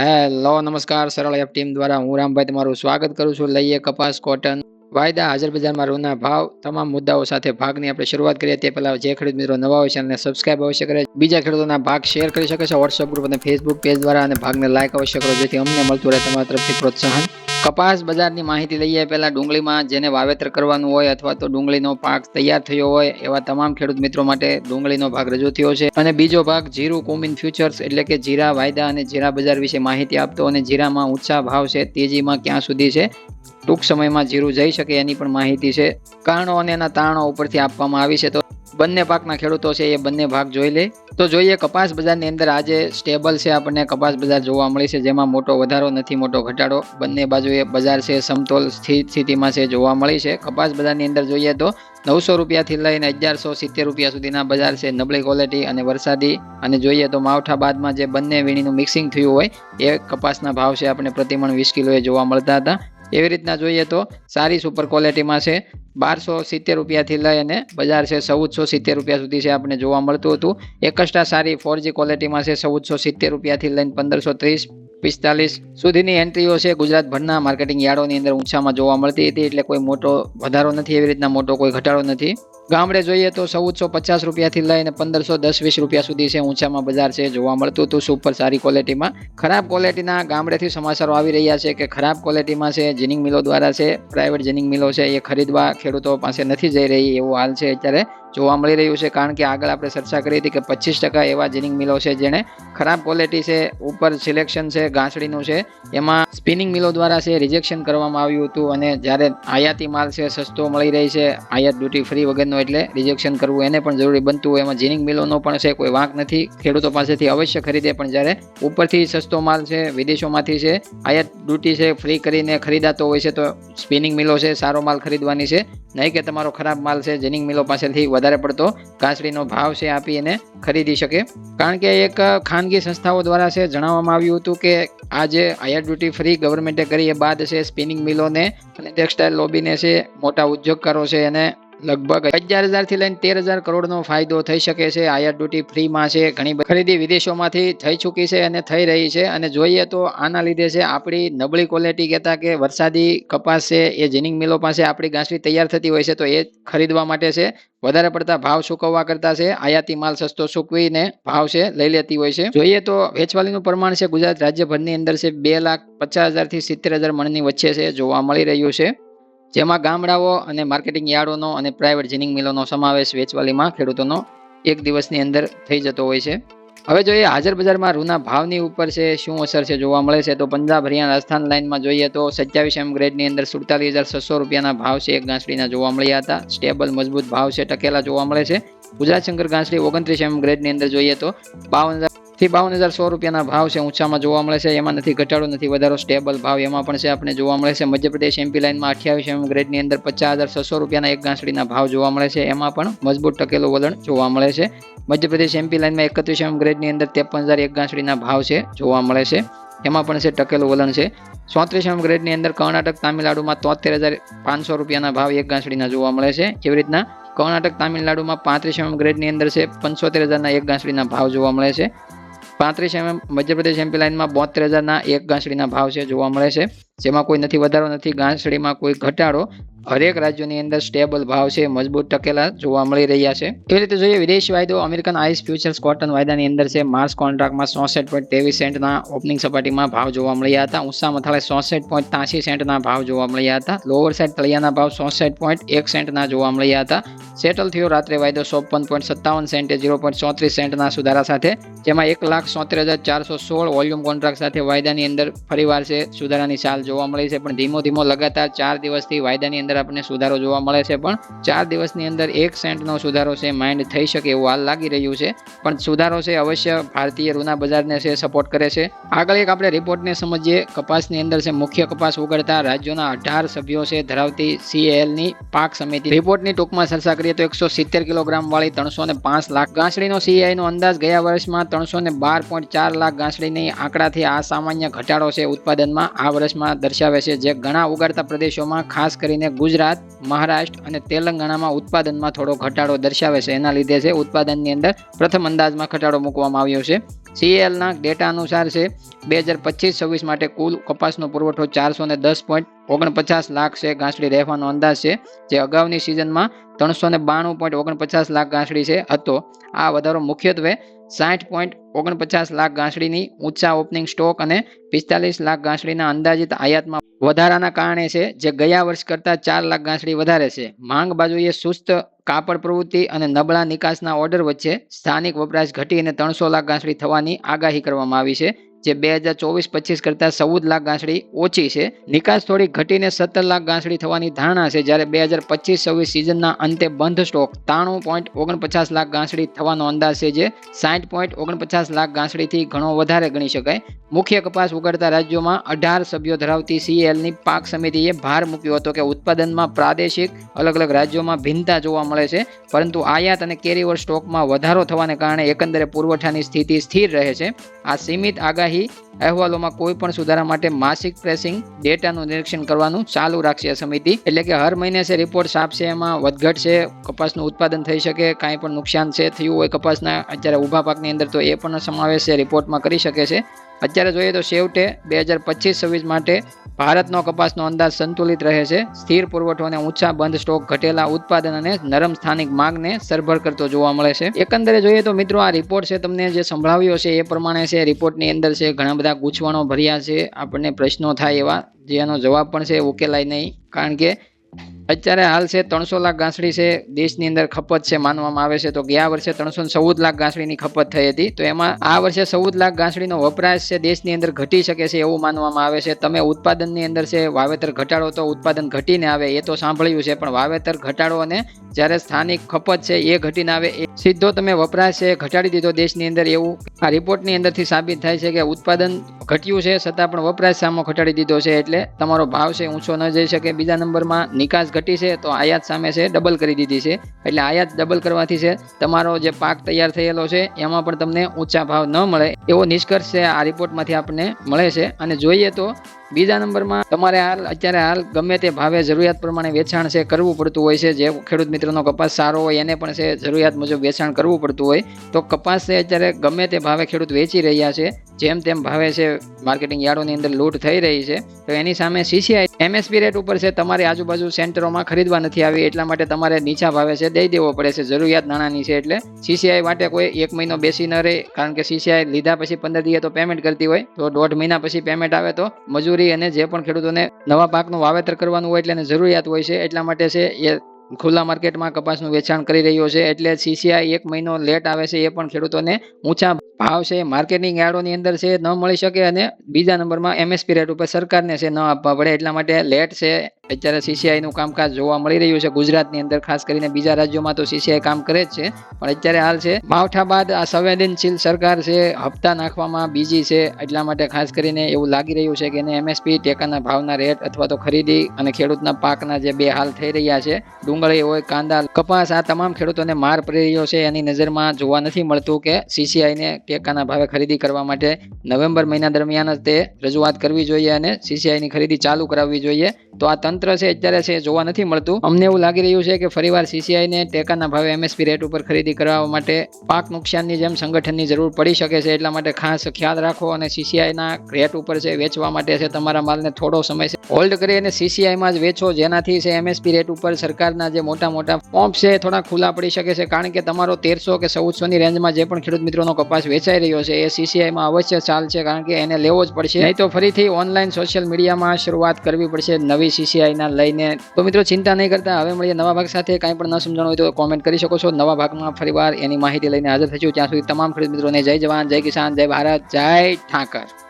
Hello, નમસ્કાર, સરળ app team દ્વારા હું રામભાઈ તમારું સ્વાગત કરું છું. લઈએ કપાસ કોટન વાયદા, હાજર બજારમાં રૂના ભાવ, તમામ મુદ્દાઓ સાથે ભાગની આપણે શરૂઆત કરીએ. તે પહેલાં જે ખેડૂત મિત્રો નવા હોય છે અને સબસ્ક્રાઇબ અવશ્ય કરે. બીજા ખેડૂતોના ભાગ શેર કરી શકે છે. વોટ્સઅપ ગ્રુપ અને ફેસબુક પેજ દ્વારા અને ભાગને લાઇક અવશ્ય કરો, જેથી અમને મળતું રહે તમારા તરફથી પ્રોત્સાહન. કપાસ બજારની માહિતી લઈએ. પહેલા ડુંગળીમાં જેને વાવેતર કરવાનું હોય અથવા તો ડુંગળીનો પાક તૈયાર થયો હોય એવા તમામ ખેડૂત મિત્રો માટે ડુંગળીનો ભાગ રજૂ થયો છે. અને બીજો ભાગ જીરું કોમિન ફ્યુચર્સ એટલે કે જીરા, વાયદા અને જીરા બજાર વિશે માહિતી આપતો અને જીરામાં ઊંચા ભાવ છે તેજીમાં ક્યાં સુધી છે? ટૂંક સમયમાં જીરું જઈ શકે એની પણ માહિતી છે. કારણો અને એના તારણો ઉપરથી આપવામાં આવી છે તો બંને પાકના ખેડૂતો છે એ બંને ભાગ જોઈ લે. તો જોઈએ કપાસ બજારની અંદર આજે સ્ટેબલ છે આપણને. કપાસ બજાર જોવા મળી છે, જેમાં મોટો વધારો નથી, મોટો ઘટાડો. બંને બાજુએ બજાર છે, સમતોલ સ્થિ- સ્થિતિમાં છે, જોવા મળી છે. કપાસ બજારની અંદર જોઈએ તો નવસો રૂપિયાથી લઈને અગિયારસો સિત્તેર રૂપિયા સુધીના બજાર છે, નબળી ક્વોલિટી અને વરસાદી. અને જોઈએ તો માવઠા બાદમાં જે બંને વીણીનું મિક્સિંગ થયું હોય, એ કપાસના ભાવ છે, આપણે પ્રતિમણ વીસ કિલોએ જોવા મળતા હતા. એવી રીતના જોઈએ તો સારી સુપર ક્વોલિટીમાં છે. બારસો સિત્તેર રૂપિયાથી લઈ અને બજાર છે ચૌદસો સિત્તેર રૂપિયા સુધી છે આપણે જોવા મળતું હતું. એકસ્ટ્રા સારી ફોર જી ક્વોલિટીમાં છે ચૌદસો સિત્તેર રૂપિયાથી લઈને પંદરસો ત્રીસ. પિસ્તાલીસ સુધીની એન્ટ્રીઓ છે ગુજરાતભરના માર્કેટિંગ યાર્ડોની અંદર ઊંચામાં જોવા મળતી હતી એટલે કોઈ મોટો વધારો નથી, એવી રીતના મોટો કોઈ ઘટાડો નથી. ગામડે જોઈએ તો ચૌદસો પચાસ રૂપિયાથી લઈને પંદરસો દસ વીસ રૂપિયા સુધી છે ઊંચામાં બજાર છે, જોવા મળતું હતું સુપર સારી ક્વોલિટીમાં ખરાબ ક્વોલિટીના ગામડેથી સમાચારો આવી રહ્યા છે કે ખરાબ ક્વોલિટીમાં છે, જીનિંગ મિલો દ્વારા છે પ્રાઇવેટ જીનિંગ મિલો છે, એ ખરીદવા ખેડૂતો પાસે નથી જઈ રહી એવું હાલ છે અત્યારે. જોવા મળી રહ્યું છે, કારણ કે આગળ આપણે ચર્ચા કરી હતી કે પચીસ ટકા એવા જીનિંગ મિલો છે જેણે ખરાબ ક્વોલિટી છે, ઉપર સિલેક્શન છે, ગાંસડીનું છે, એમાં સ્પિનિંગ મિલો દ્વારા છે રિજેક્શન કરવામાં આવ્યું હતું અને જ્યારે આયાતી માલ છે, સસ્તો મળી રહી છે, આયાત ડ્યુટી ફ્રી વગરનો એટલે રિજેક્શન કરવું એને પણ જરૂરી બનતું એમાં જીનિંગ મિલોનો પણ છે, કોઈ વાંક નથી, ખેડૂતો પાસેથી અવશ્ય ખરીદે, પણ જ્યારે ઉપરથી સસ્તો માલ છે, વિદેશોમાંથી છે, આયાત ડ્યુટી છે ફ્રી કરીને ખરીદાતો હોય છે, તો સ્પિનિંગ મિલો છે, સારો માલ ખરીદવાની છે નહીં કે તમારો ખરાબ માલ છે, જેનિંગ મિલો પાસેથી વધારે પડતો ઘાસડીનો ભાવ છે આપી એને ખરીદી શકે. કારણ કે એક ખાનગી સંસ્થાઓ દ્વારા છે, જણાવવામાં આવ્યું હતું કે આ જે આયાત ડ્યુટી ફ્રી ગવર્મેન્ટે કરી એ બાદ છે સ્પિનિંગ મિલોને અને ટેક્સટાઇલ લોબીને છે, મોટા ઉદ્યોગકારો છે એને લગભગ અગિયાર હજારથી લઈને તેર હજાર કરોડનો ફાયદો થઈ શકે છે. આયાત ડ્યુટી ફ્રીમાં છે, ઘણી ખરીદી વિદેશોમાંથી થઈ ચૂકી છે અને થઈ રહી છે. અને જોઈએ તો આના લીધે છે આપણી નબળી ક્વોલિટી કહેતા કે વરસાદી કપાસ છે, એ જીનિંગ મિલો પાસે આપણી ઘાસડી તૈયાર થતી હોય છે, તો એ ખરીદવા માટે છે. વધારે પડતા ભાવ સૂકવવા કરતા છે. આયાતી માલ સસ્તો સૂકવીને ભાવ છે, લઈ લેતી હોય છે. જોઈએ તો વેચવાલીનું પ્રમાણ છે ગુજરાત રાજ્યભરની અંદર છે બે લાખ પચાસ હજારથી સિત્તેર હજાર મણની વચ્ચે છે, જોવા મળી રહ્યું છે. જેમાં ગામડાઓ અને માર્કેટિંગ યાર્ડોનો અને પ્રાઇવેટ જીનિંગ મિલોનો સમાવેશ વેચવાલીમાં ખેડૂતોનો એક દિવસની અંદર થઈ જતો હોય છે. હવે જોઈએ હાજર બજારમાં રૂના ભાવની ઉપર છે, શું અસર છે જોવા મળે છે તો પંજાબ હરિયાણા રાજસ્થાન લાઇનમાં જોઈએ તો સત્યાવીસ એમ ગ્રેડની અંદર સુડતાલીસ હજાર છસો રૂપિયાના ભાવ છે એક ગાંસડીના જોવા મળ્યા હતા. સ્ટેબલ મજબૂત ભાવ છે ટકેલા જોવા મળે છે. ગુજરાત શંકર ગાંસડી ઓગણત્રીસ એમ ગ્રેડની અંદર જોઈએ તો બાવન થી બાવન હજાર સો રૂપિયાના ભાવ છે, ઊંચામાં જોવા મળે છે. એમાં નથી, ઘટાડો નથી, વધારો સ્ટેબલ ભાવ. એમાં પણ છે, આપણે જોવા મળે છે, મધ્યપ્રદેશ એમપી લાઇનમાં અઠ્યાવીસ એમ ગ્રેડની અંદર પચાસ હજાર છસો રૂપિયાના એક ગાંસડીના ભાવ જોવા મળે છે. એમાં પણ મજબૂત ટકેલું વલણ જોવા મળે છે. મધ્યપ્રદેશ એમપી લાઇનમાં એકત્રીસ એમ ગ્રેડની અંદર ત્રેપન હજાર એક ગાંસડીના ભાવ છે, જોવા મળે છે. એમાં પણ છે, ટકેલું વલણ છે. ચોત્રીસ એમ ગ્રેડની અંદર કર્ણાટક, તામિલનાડુમાં તોતેર હજાર પાંચસો રૂપિયાના ભાવ એક ગાંસડીના જોવા મળે છે. એવી રીતના કર્ણાટક, તામિલનાડુમાં પાંત્રીસ એમ ગ્રેડની અંદર છે, પંચોતેર હજારના એક ગાંસડીના ભાવ જોવા મળે છે. પાંત્રીસ એમએમ મધ્યપ્રદેશ એમપી લાઇનમાં બોતેર હજારના એક ગાંસડીના ભાવ છે જોવા મળે છે. જેમાં કોઈ નથી, વધારો નથી. ગાંસડીમાં કોઈ ઘટાડો હરેક રાજ્યોની અંદર સ્ટેબલ ભાવ છે, મજબૂત ટકેલા જોવા મળી રહ્યા છે. એવી રીતે જોઈએ, વિદેશી વાયદો અમેરિકન આઈસ ફ્યુચર્સ કોટન વાયદાની અંદર છે. માર્ચ કોન્ટ્રાક્ટમાં ચોસઠ પોઈન્ટ ત્રેવીસ સેન્ટના ઓપનિંગ સપાટીમાં ભાવ જોવા મળ્યા હતા. ઊંચા મથાળે ચોસઠ પોઈન્ટ ત્યાસી સેન્ટના ભાવ જોવા મળ્યા હતા. લોઅર સાઇડ તળિયાના ભાવ ચોસઠ પોઈન્ટ એક સેન્ટના જોવા મળ્યા હતા. સેટલ થયો રાત્રે વાયદો ચોપન પોઈન્ટ સત્તાવન સેન્ટે ઝીરો પોઈન્ટ ચોત્રીસ સેન્ટના સુધારા સાથે, જેમાં એક લાખ સોતેર હજાર ચારસો સોળ વોલ્યુમ કોન્ટ્રાક્ટ સાથે વાયદાની અંદર ફરીવાર છે, સુધારાની ચાલ જોવા મળી છે. પણ ધીમો ધીમો લગાતાર ચાર દિવસથી વાયદાની અંદર આપણને સુધારો જોવા મળે છે. પણ ચાર દિવસની અંદર એક સેન્ટનો સુધારો છે માઇન્ડ થઈ શકે એવું હાલ લાગી રહ્યું છે. પણ સુધારો છે અવશ્ય ભારતીય રૂના બજારને છે સપોર્ટ કરે છે. આગળ એક આપણે રિપોર્ટને સમજીએ. કપાસની અંદર છે મુખ્ય કપાસ ઉગાડતા રાજ્યોના અઢાર સભ્યો છે, ધરાવતી સીએલની પાક સમિતિ. રિપોર્ટની ટૂંકમાં ચર્ચા કરીએ તો એકસો સિત્તેર કિલોગ્રામ વાળી ત્રણસો ને પાંચ લાખ ગાંસડીનો સીઆઈનો અંદાજ ગયા વર્ષમાં ત્રણસો ને બાર પોઈન્ટ ચાર લાખ ગાંસડીની આંકડાથી આ સામાન્ય ઘટાડો છે ઉત્પાદનમાં આ વર્ષમાં દર્શાવે છે. જે ઘણા ઉગાડતા પ્રદેશોમાં ખાસ કરીને ગુજરાત, મહારાષ્ટ્ર અને તેલંગાણામાં ઉત્પાદનમાં થોડો ઘટાડો દર્શાવે છે. એના લીધે છે ઉત્પાદનની અંદર પ્રથમ અંદાજમાં ઘટાડો મૂકવામાં આવ્યો છે. સીએલના ડેટા અનુસાર છે, બે હજાર પચીસ છવ્વીસ માટે કુલ કપાસનો પુરવઠો ચારસો ને દસ પોઈન્ટ ઓગણપચાસ લાખ છે ગાંસડી રહેવાનો અંદાજ છે, જે અગાઉની સિઝનમાં ત્રણસો ને બાણું પોઈન્ટ ઓગણપચાસ લાખ ગાંસડી છે હતો. આ વધારો મુખ્યત્વે સાઠ પોઈન્ટ ઓગણપચાસ લાખ ગાંસડીની ઊંચા ઓપનિંગ સ્ટોક અને પિસ્તાલીસ લાખ ગાંસડીના અંદાજિત આયાતમાં વધારાના કારણે છે, જે ગયા વર્ષ કરતાં ચાર લાખ ગાંસડી વધારે છે. માંગ બાજુએ સુસ્ત કાપડ પ્રવૃત્તિ અને નબળા નિકાસના ઓર્ડર વચ્ચે સ્થાનિક વપરાશ ઘટીને ત્રણસો લાખ ગાંસડી થવાની આગાહી કરવામાં આવી છે. જે બે હજાર ચોવીસ પચીસ કરતાં ચૌદ લાખ ગાંસડી ઓછી છે. નિકાસ થોડી ઘટીને સત્તર લાખ ગાંસડી થવાની ધારણા છે. જ્યારે બે હજાર પચીસ છવ્વીસ સિઝનના અંતે બંધ સ્ટોક ત્રાણું પોઈન્ટ ઓગણપચાસ લાખ ગાંસડી થવાનો અંદાજ છે જે સાઠ પોઈન્ટ ઓગણપચાસ લાખ ગાંસડીથી ઘણો વધારે ગણી શકાય. મુખ્ય કપાસ ઉગાડતા રાજ્યોમાં અઢાર સભ્યો ધરાવતી સીએલની પાક સમિતિએ ભાર મૂક્યો હતો કે ઉત્પાદનમાં પ્રાદેશિક અલગ અલગ રાજ્યોમાં ભિન્નતા જોવા મળે છે, પરંતુ આયાત અને કેરીઓવર સ્ટોકમાં વધારો થવાને કારણે એકંદરે પુરવઠાની સ્થિતિ સ્થિર રહે છે. આ સીમિત આગાહી અહેવાલોમાં કોઈ પણ સુધારા માટે માસિક પ્રેસિંગ ડેટાનું નિરીક્ષણ કરવાનું ચાલુ રાખશે સમિતિ. એટલે કે હર મહિને છે રિપોર્ટ આપશે એમાં વધઘટ છે કપાસનું ઉત્પાદન થઈ શકે, કાંઈ પણ નુકસાન છે, થયું હોય કપાસના, અત્યારે ઊભા પાકની અંદર તો એ પણ સમાવેશ છે રિપોર્ટમાં કરી શકે છે. અત્યારે જોઈએ તો છેવટે બે હજાર પચીસ છવ્વીસ માટે ભારતનો કપાસનો અંદાજ સંતુલિત રહે છે. સ્થિર પુરવઠો અને ઊંચા બંધ સ્ટોક ઘટેલા ઉત્પાદન અને નરમ સ્થાનિક માંગને સરભર કરતો જોવા મળે છે. એકંદરે જોઈએ તો મિત્રો આ રિપોર્ટ છે તમને જે સંભળાવ્યો છે એ પ્રમાણે છે. રિપોર્ટની અંદર છે ઘણા બધા ગૂંચવણો ભર્યા છે. આપણને પ્રશ્નો થાય એવા. જેનો જવાબ પણ છે ઉકેલાય નહીં. કારણ કે અત્યારે હાલ છે ત્રણસો લાખ ગાંસડી છે, દેશની અંદર ખપત છે માનવામાં આવે છે. તો ગયા વર્ષે ત્રણસો ચૌદ લાખ ગાંસડીની ખપત થઈ હતી. તો એમાં આ વર્ષે ચૌદ લાખ ગાંસડીનો વપરાશ છે, દેશની અંદર ઘટી શકે છે એવું માનવામાં આવે છે. તમે ઉત્પાદનની અંદર છે, વાવેતર ઘટાડો તો ઉત્પાદન ઘટીને આવે, એ તો સાંભળ્યું છે. પણ વાવેતર ઘટાડો અને જ્યારે સ્થાનિક ખપત છે, એ ઘટીને આવે, એ સીધો તમે વપરાશ છે, ઘટાડી દીધો દેશની અંદર એવું. આ રિપોર્ટની અંદરથી સાબિત થાય છે કે ઉત્પાદન ઘટ્યું છે, છતાં પણ વપરાશ સામો ઘટાડી દીધો છે. એટલે તમારો ભાવ છે, ઊંચો ન જઈ શકે. બીજા નંબરમાં નિકાસ ઘટી છે, તો આયાત સામે છે ડબલ કરી દીધી છે. એટલે આયાત ડબલ કરવાથી છે, તમારો જે પાક તૈયાર થયેલો છે, એમાં પણ તમને ઊંચા ભાવ ન મળે એવો નિષ્કર્ષ છે, આ રિપોર્ટમાંથી આપણને મળે છે. અને જોઈએ તો બીજા નંબરમાં તમારે હાલ, અત્યારે હાલ ગમે તે ભાવે જરૂરિયાત પ્રમાણે વેચાણ છે, કરવું પડતું હોય છે, જે ખેડૂત મિત્રનો કપાસ સારો હોય, એને પણ છે, જરૂરિયાત મુજબ વેચાણ કરવું પડતું હોય. તો કપાસ છે, અત્યારે ગમે તે ભાવે ખેડૂત વેચી રહ્યા છે, જેમ તેમ ભાવે છે, માર્કેટિંગ યાર્ડોની અંદર લૂંટ થઈ રહી છે. તો એની સામે સીસીઆઈ એમએસપી રેટ ઉપર છે, તમારે આજુબાજુ સેન્ટરોમાં ખરીદવા નથી આવી, એટલા માટે તમારે નીચા ભાવે છે, દઈ દેવો પડે છે, જરૂરિયાત નાણાંની છે, એટલે સીસીઆઈ માટે કોઈ એક મહિનો બેસી ન રહે, કારણ કે સીસીઆઈ લીધા પછી પંદર દિવસે તો પેમેન્ટ કરતી હોય, તો દોઢ મહિના પછી પેમેન્ટ આવે તો મજૂરી અને જે પણ ખેડૂતોને નવા પાકનું વાવેતર કરવાનું હોય એટલે એને જરૂરિયાત હોય છે. એટલા માટે છે એ ખુલ્લા માર્કેટમાં કપાસનું વેચાણ કરી રહ્યો છે. એટલે સીસીઆઈ એક મહિનો લેટ આવે છે. એ પણ ખેડૂતોને ઊંચા ભાવ છે. માર્કેટિંગ યાર્ડોની અંદર છે ન મળી શકે અને બીજા નંબરમાં એમએસપી રેટ ઉપર સરકારને છે ન આપવા પડે. એટલા માટે લેટ છે અત્યારે સીસીઆઈ નું કામકાજ જોવા મળી રહ્યું છે ગુજરાતની અંદર, ખાસ કરીને બીજા રાજ્યોમાં તો સીસીઆઈ કામ કરે જ છે. પણ અત્યારે હાલ છે, માવઠા બાદ આ સંવેદનશીલ સરકાર છે, હપ્તા નાખવામાં બીજી છે, એટલા માટે ખાસ કરીને એવું લાગી રહ્યું છે કે એને એમએસપી ટેકાના ભાવના રેટ અથવા તો ખરીદી અને ખેડૂતના પાકના જે બે હાલ થઈ રહ્યા છે, ડુંગળી હોય, કાંદા, કપાસ, આ તમામ ખેડૂતોને માર પડી રહ્યો છે. એની નજરમાં જોવા નથી મળતું કે સીસીઆઈને ટેકાના ભાવે ખરીદી કરવા માટે નવેમ્બર મહિના દરમિયાન જ તે રજૂઆત કરવી જોઈએ અને સીસીઆઈની ખરીદી ચાલુ કરાવવી જોઈએ. તો આ તંત્ર છે, અત્યારે છે, જોવા નથી મળતું. અમને એવું લાગી રહ્યું છે કે ફરીવાર સીસીઆઈને ટેકાના ભાવે એમએસપી રેટ ઉપર ખરીદી કરાવવા માટે પાક નુકસાનની જેમ સંગઠનની જરૂર પડી શકે છે, એટલા માટે ખાસ ખ્યાલ રાખો અને સીસીઆઈના રેટ ઉપર છે, વેચવા માટે છે, તમારા માલને થોડો સમય છે. હોલ્ડ કરી અને સીસીઆઈમાં જ વેચો, જેનાથી છે એમએસપી રેટ ઉપર સરકારના જે મોટા મોટા પંપ છે, થોડા ખુલ્લા પડી શકે છે, કારણ કે તમારો તેરસો કે ચૌદસો ની રેન્જમાં જે પણ ખેડૂત મિત્રોનો કપાસ વેચાઈ રહ્યો છે, એ સીસીઆઈમાં અવશ્ય ચાલ છે કારણ કે એને લેવો જ પડશે. નહીં તો ફરીથી ઓનલાઈન સોશિયલ મીડિયામાં શરૂઆત કરવી પડશે, નવી સીસીઆઈના લઈને. તો મિત્રો ચિંતા નહીં કરતા, હવે મળીએ નવા ભાગ સાથે. કાંઈ પણ ન સમજણ હોય તો કોમેન્ટ કરી શકો છો. નવા ભાગમાં ફરીવાર એની માહિતી લઈને હાજર થઈશું. ત્યાં સુધી તમામ ખેડૂત મિત્રોને જય જવાન, જય કિસાન, જય ભારત, જય ઠાકર.